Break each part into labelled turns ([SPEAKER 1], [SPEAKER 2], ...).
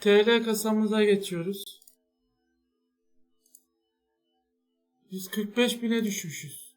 [SPEAKER 1] TL kasamıza geçiyoruz. 145 bine düşmüşüz.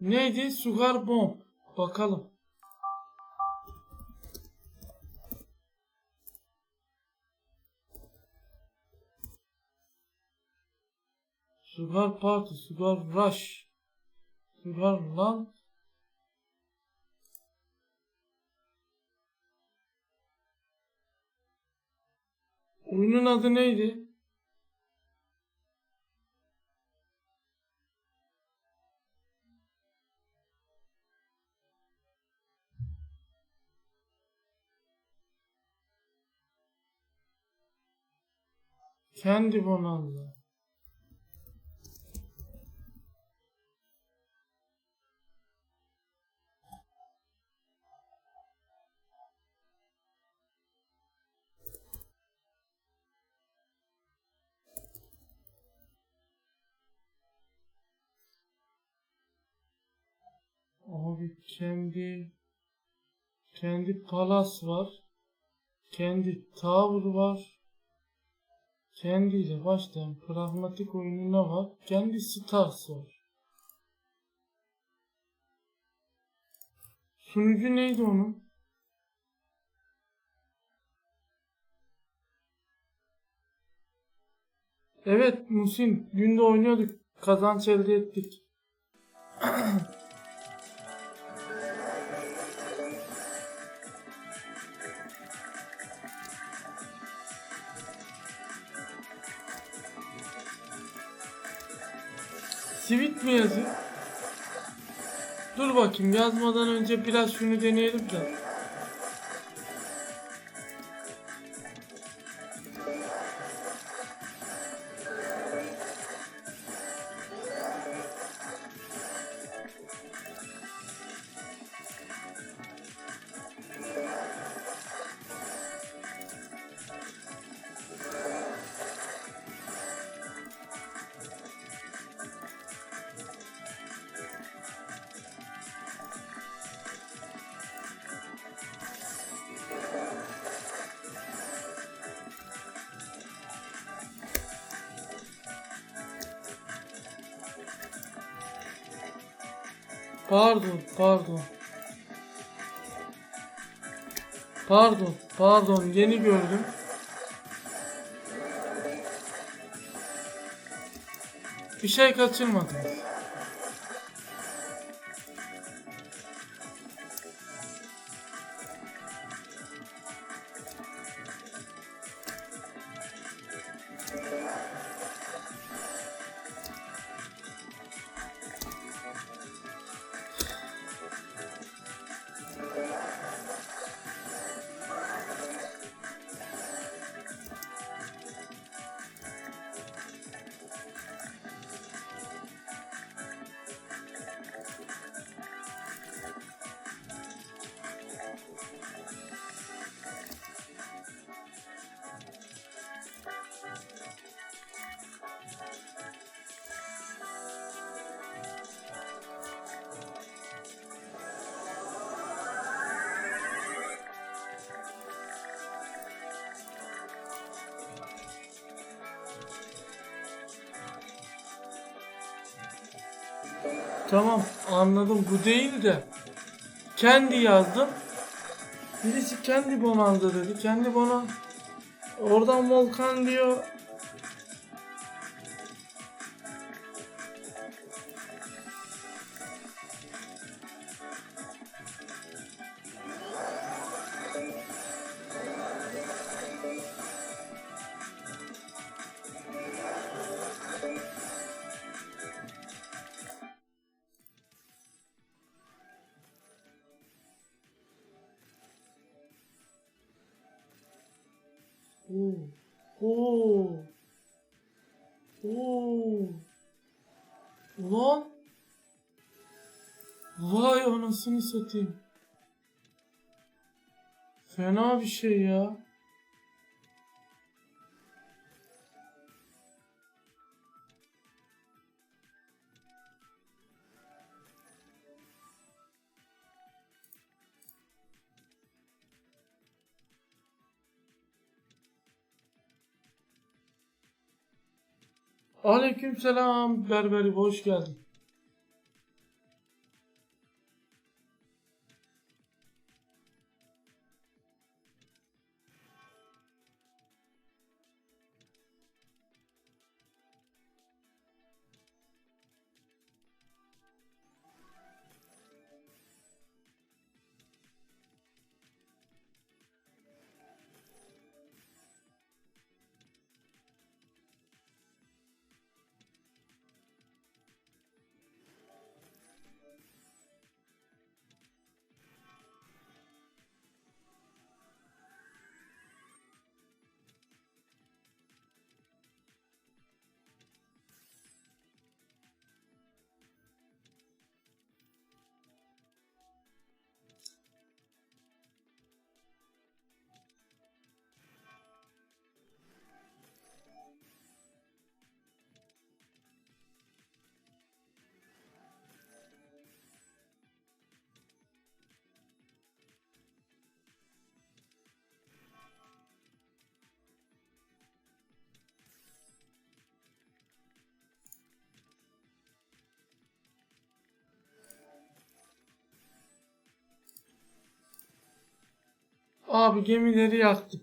[SPEAKER 1] Neydi? Sugar Bomb. Bakalım. Sugar Party, Sugar Rush, Sugar Land. Oyunun adı neydi? Kendi Bonanza. Abi kendi kendi palas var. Kendi tower var. Kendiyle başlayan pragmatik oyununa var. Kendi stars var. Sunucu neydi onun? Evet Musin. Dün de oynuyorduk. Kazanç elde ettik. Sweet mi yazıyor? Dur bakayım yazmadan önce biraz şunu deneyelim de. Pardon, pardon. Pardon, pardon. Yeni gördüm. Bir şey kaçırmadınız. Tamam anladım bu değil de kendi yazdım. Birisi kendi bonanza dedi. Kendi bonan oradan volkan diyor. Anasını satayım. Fena bir şey ya. Aleykümselam Berberi hoş geldin. Abi gemileri yaktım.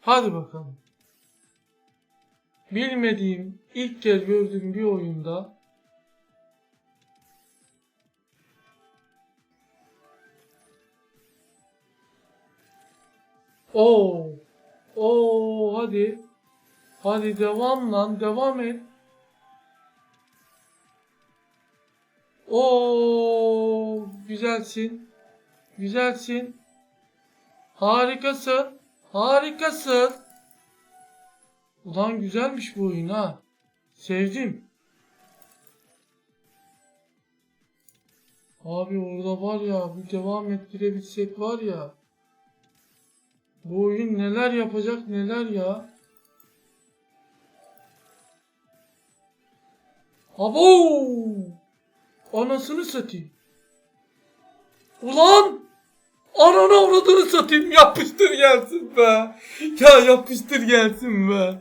[SPEAKER 1] Hadi bakalım. Bilmediğim, ilk kez gördüğüm bir oyunda Oo. Oo hadi. Hadi devam lan devam et. Oo güzelsin. Güzelsin. Harikasın. Harikasın. Ulan güzelmiş bu oyun ha. Sevdim. Abi orada var ya bir devam ettirebilsek var ya. Bu oyun neler yapacak neler ya. Abo! Anasını satayım. Ulan! Ananı avradını satayım yapıştır gelsin be. Ya yapıştır gelsin be.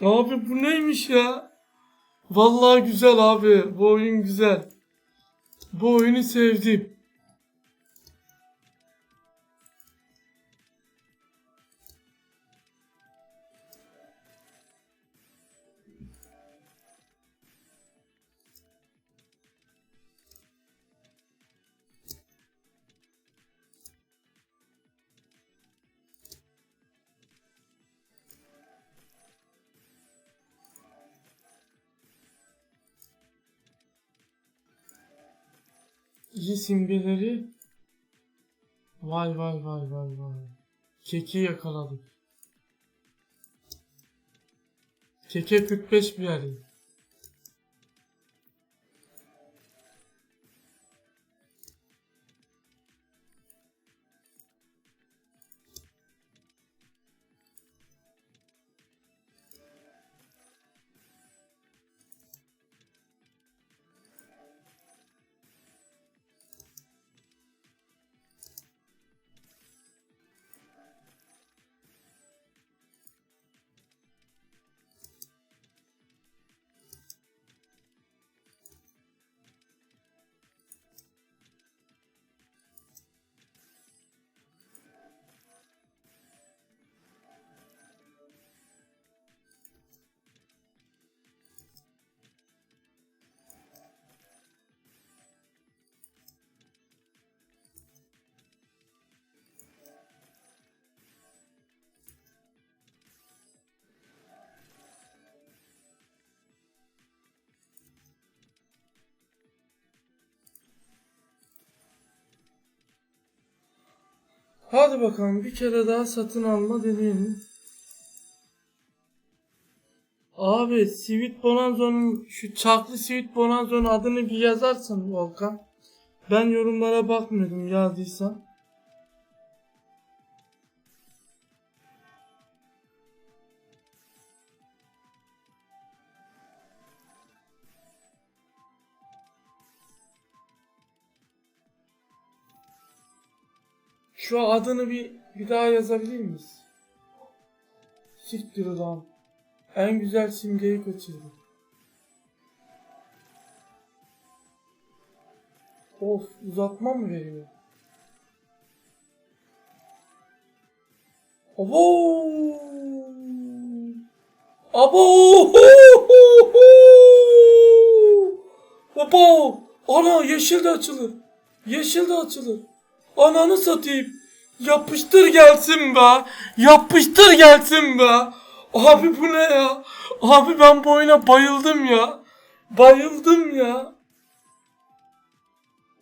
[SPEAKER 1] Abi bu neymiş ya? Vallahi güzel abi. Bu oyun güzel. Bu oyunu sevdim. Simgeleri. Vay vay vay vay vay. Keki yakaladık. Keke 45 bir yer. Hadi bakalım bir kere daha satın alma deneyelim. Abi Sweet Bonanzo'nun şu çaklı Sweet Bonanzo'nun adını bir yazarsın Volkan. Ben yorumlara bakmıyordum yazdıysan. Şu adını bir bir daha yazabilir miyiz? Siktir lan. En güzel simgeyi kaçırdım. Of uzatma mı veriyor? Abo! Abo! Abo! Ana yeşil de açılır. Yeşil de açılır. Ananı satayım. Yapıştır gelsin be. Yapıştır gelsin be. Abi bu ne ya? Abi ben bu oyuna bayıldım ya. Bayıldım ya.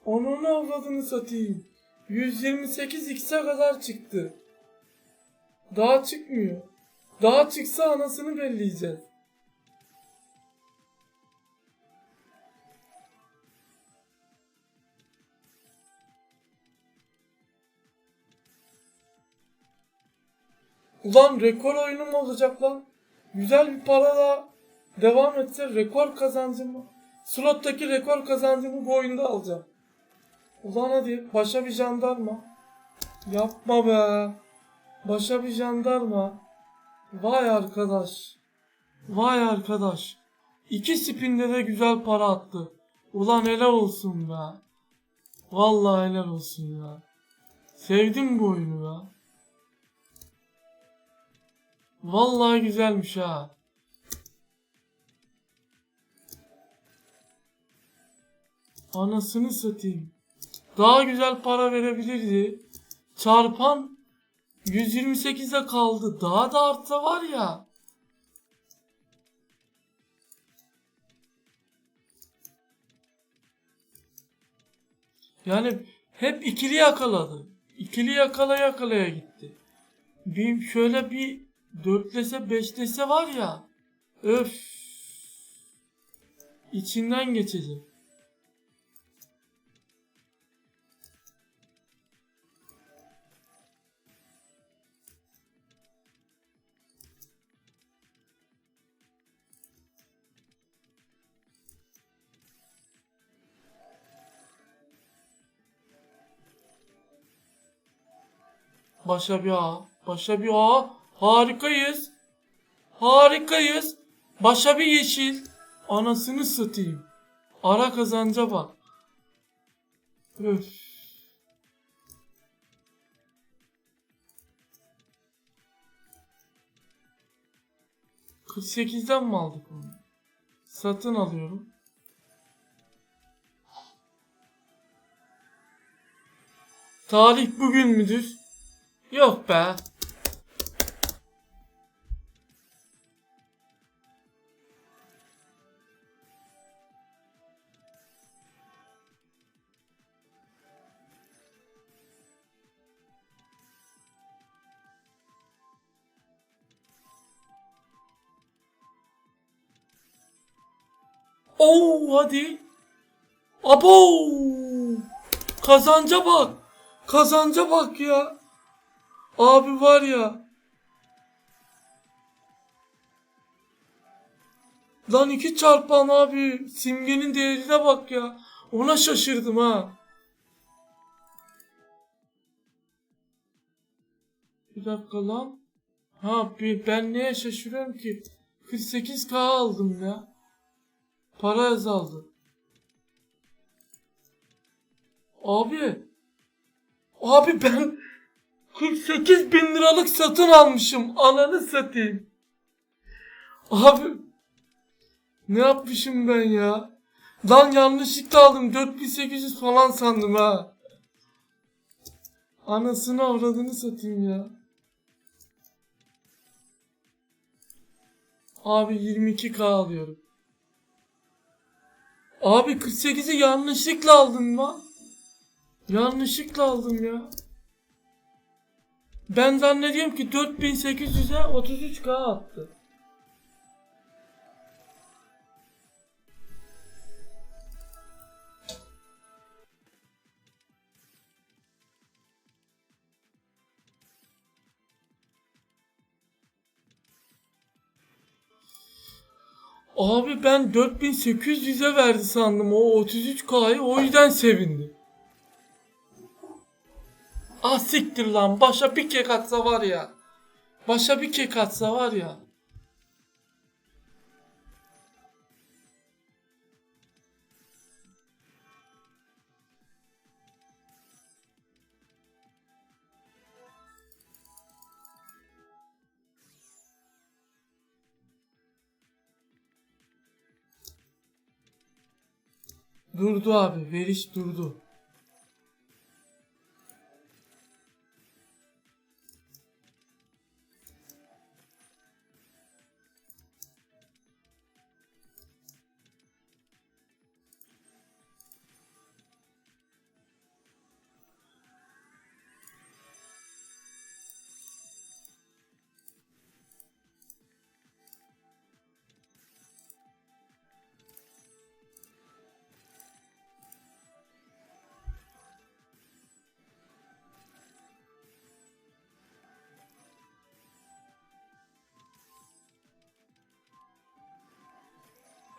[SPEAKER 1] Ananı avradını satayım. 128 x'e kadar çıktı. Daha çıkmıyor. Daha çıksa anasını belleyeceğiz. Ulan rekor oyunum olacak lan. Güzel bir parala devam etse rekor kazancımı, slottaki rekor kazancımı bu oyunda alacağım. Ulan hadi başa bir jandarma. Yapma be. Başa bir jandarma. Vay arkadaş. Vay arkadaş. İki spinde de güzel para attı. Ulan helal olsun be. Vallahi helal olsun ya. Sevdim bu oyunu ya. Vallahi güzelmiş ha. Anasını satayım. Daha güzel para verebilirdi. Çarpan 128'e kaldı. Daha da artsa var ya. Yani hep ikili yakaladı. İkili yakala yakalaya gitti. Bir şöyle bir dörtlese beşlese var ya. Öf. İçinden geçecek. Başa bir A. Başa bir A. Harikayız. Harikayız. Başa bir yeşil. Anasını satayım. Ara kazanca bak. Öf. ...48'den mi aldık onu? Satın alıyorum. Tarih bugün müdür? Yok be. Oo hadi. Abo. Kazanca bak. Kazanca bak ya. Abi var ya. Lan iki çarpan abi. Simgenin değerine bak ya. Ona şaşırdım ha. Bir dakika lan. Ha ben neye şaşırıyorum ki? 48k aldım ya. Para azaldı. Abi. Abi ben 48 bin liralık satın almışım. Ananı satayım. Abi. Ne yapmışım ben ya? Lan yanlışlıkla aldım. 4800 falan sandım ha. Anasını avradını satayım ya. Abi 22k alıyorum. Abi 48'i yanlışlıkla aldım lan. Yanlışlıkla aldım ya. Ben zannediyorum ki 4800'e 33k attı. Abi ben 4800'e verdi sandım o 33K'yı o yüzden sevindim. Ah siktir lan başa bir kek atsa var ya. Başa bir kek atsa var ya. Durdu abi. Veriş durdu.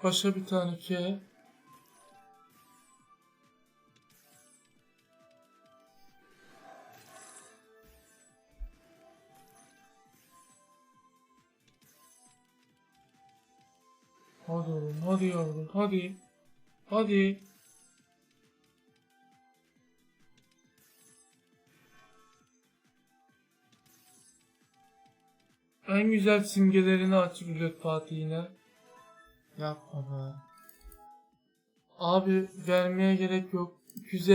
[SPEAKER 1] Başa bir tane K. Hadi oğlum, hadi yavrum, hadi. Hadi. En güzel simgelerini aç Rulet Fatih'ine. Yapma be. Abi vermeye gerek yok. 250